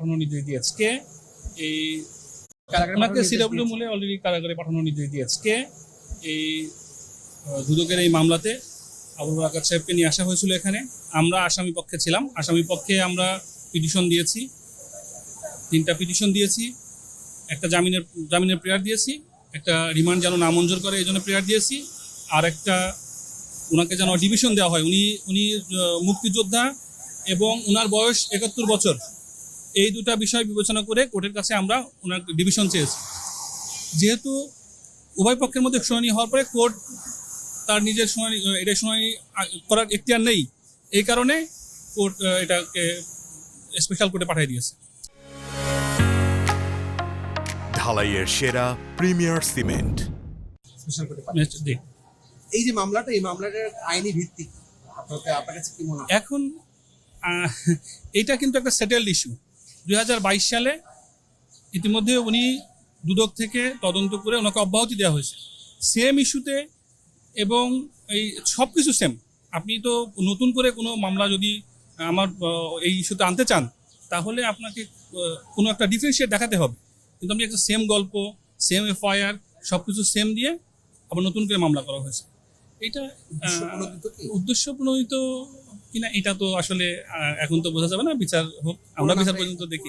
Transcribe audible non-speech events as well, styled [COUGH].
পাঠানোর নির্দেশ দিয়েছে এই ওনাকে সিডব্লিউ। মূলে অলরেডি কারাগারে পাঠানোর নির্দেশ দিয়েছে এই দুদকের এই মামলাতে আবুল বারাকাত সাহেবকে নিয়ে আসা হয়েছিল এখানে। আমরা আসামি পক্ষে ছিলাম। আসামি পক্ষে আমরা পিটিশন দিয়েছি। তিনটা পিটিশন দিয়েছি। একটা জামিনের জামিনের প্রেয়ার দিয়েছি। একটা রিমান্ড যেন নামঞ্জুর করে এই জন্য প্রেয়ার দিয়েছি। আর একটা ওনাকে যেন ডিভিশন দেওয়া হয়। উনি উনি মুক্তিযোদ্ধা এবং ওনার বয়স একাত্তর বছর। এই দুটা বিষয় বিবেচনা করে কোর্টের কাছে আমরা ওনার ডিভিশন চেয়েছি। যেহেতু উভয় পক্ষের মধ্যে শুনানি হওয়ার পরে কোর্ট তার নিজের শুনানি এটা শুনানি করার এখতিয়ার নেই। এই কারণে কোর্ট এটাকে স্পেশাল কোর্টে পাঠিয়ে দিয়েছে। ঢালাইয়ের সেরা প্রিমিয়ার সিমেন্ট। স্পেশাল কোর্টে পাঠানো। এই যে মামলাটা এই মামলাটার আইনি ভিত্তি আপনার কাছে কি মনে হয়? এখন [LAUGHS] এইটা কিন্তু একটা সেটেলড ইস্যু দু হাজার বাইশ সালে ইতিমধ্যে উনি দুদক থেকে তদন্ত করে ওনাকে অব্যাহতি দেওয়া হয়েছে। সেম ইস্যুতে এবং এই সব কিছু সেম আপনি তো নতুন করে কোনো মামলা যদি আমার এই ইস্যুতে আনতে চান তাহলে আপনাকে কোনো একটা ডিফারেন্সিয়েট দেখাতে হবে। কিন্তু আপনি একটা সেম গল্প সেম এফআইআর সব কিছু সেম দিয়ে আবার নতুন করে মামলা করা হয়েছে। এটা উদ্দেশ্য প্রণোদিত কিনা এটা তো আসলে আহ, এখন তো বোঝা যাবে না বিচার হোক। আমরা বিচার পর্যন্ত দেখি।